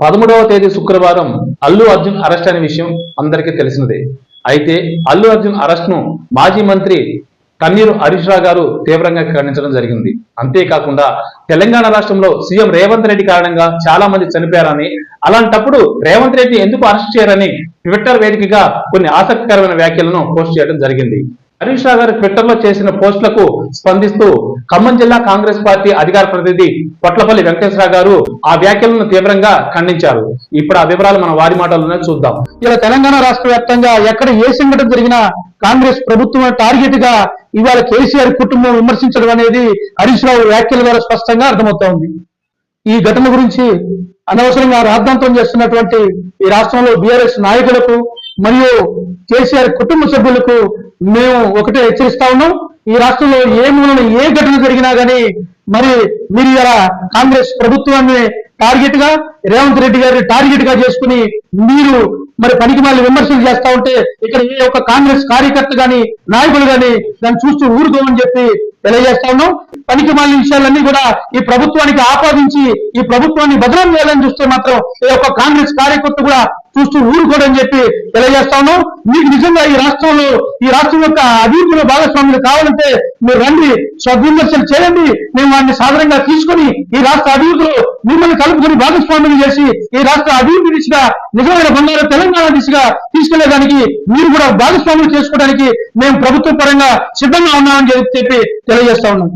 పదమూడవ తేదీ శుక్రవారం అల్లు అర్జున్ అరెస్ట్ అనే విషయం అందరికీ తెలిసినదే. అయితే అల్లు అర్జున్ అరెస్ట్ను మాజీ మంత్రి కన్నీరు హరీష్ రావు గారు తీవ్రంగా ఖండించడం జరిగింది. అంతేకాకుండా తెలంగాణ రాష్ట్రంలో సీఎం రేవంత్ రెడ్డి కారణంగా చాలా మంది చనిపోయారని అలాంటప్పుడు రేవంత్ రెడ్డి ఎందుకు అరెస్ట్ చేయరని ట్విట్టర్ వేదికగా కొన్ని ఆసక్తికరమైన వ్యాఖ్యలను పోస్ట్ చేయడం జరిగింది. హరీష్ రావు గారు ట్విట్టర్లో చేసిన పోస్టులకు స్పందిస్తూ ఖమ్మం జిల్లా కాంగ్రెస్ పార్టీ అధికార ప్రతినిధి పొట్లపల్లి వెంకటేశ్వర గారు ఆ వ్యాఖ్యలను తీవ్రంగా ఖండించారు. ఇప్పుడు ఆ వివరాలు మన వారి మాటల్లోనే చూద్దాం. ఇలా తెలంగాణ రాష్ట్ర వ్యాప్తంగా ఎక్కడ ఏ సంఘటన జరిగినా కాంగ్రెస్ ప్రభుత్వం టార్గెట్గా ఇవాళ కేసీఆర్ కుటుంబం విమర్శించడం అనేది హరీష్ రావు వ్యాఖ్యల ద్వారా స్పష్టంగా అర్థమవుతా ఉంది ఈ ఘటన గురించి అనవసరంగా రాద్ధాంతం చేస్తున్నటువంటి ఈ రాష్ట్రంలో బీఆర్ఎస్ నాయకులకు మరియు కేసీఆర్ కుటుంబ సభ్యులకు మేము ఒకటే హెచ్చరిస్తా ఉన్నాం. ఈ రాష్ట్రంలో ఏ మూలన ఏ ఘటన జరిగినా గానీ మరి మీరు ఇలా కాంగ్రెస్ ప్రభుత్వాన్ని టార్గెట్గా రేవంత్ రెడ్డి గారిని టార్గెట్గా చేసుకుని మీరు మరి పనికి మళ్ళీ విమర్శలు చేస్తా ఉంటే ఇక్కడ ఏ ఒక్క కాంగ్రెస్ కార్యకర్త గాని నాయకులు గాని దాన్ని చూస్తూ ఊరుకోమని చెప్పి తెలియజేస్తా ఉన్నాం. పనికి మళ్ళీ విషయాలన్నీ కూడా ఈ ప్రభుత్వానికి ఆపాదించి ఈ ప్రభుత్వాన్ని బదనాం చేయాలని చూస్తే మాత్రం ఏ ఒక్క కాంగ్రెస్ కార్యకర్త కూడా చూస్తూ ఊరుకోడని చెప్పి తెలియజేస్తాను. మీకు నిజంగా ఈ రాష్ట్రంలో ఈ రాష్ట్రం యొక్క అభివృద్ధిలో భాగస్వాములు కావాలంటే మీరు రండి సద్విమర్శలు చేయండి మేము వాటిని సాధారణంగా తీసుకొని ఈ రాష్ట్ర అభివృద్ధిలో మిమ్మల్ని కలుపుకొని భాగస్వాములు చేసి ఈ రాష్ట్ర అభివృద్ధి దిశగా నిజమైన బంగారు తెలంగాణ దిశగా తీసుకెళ్ళేదానికి మీరు కూడా భాగస్వాములు చేసుకోవడానికి మేము ప్రభుత్వ పరంగా సిద్ధంగా ఉన్నామని చెప్పి తెలియజేస్తా ఉన్నాం.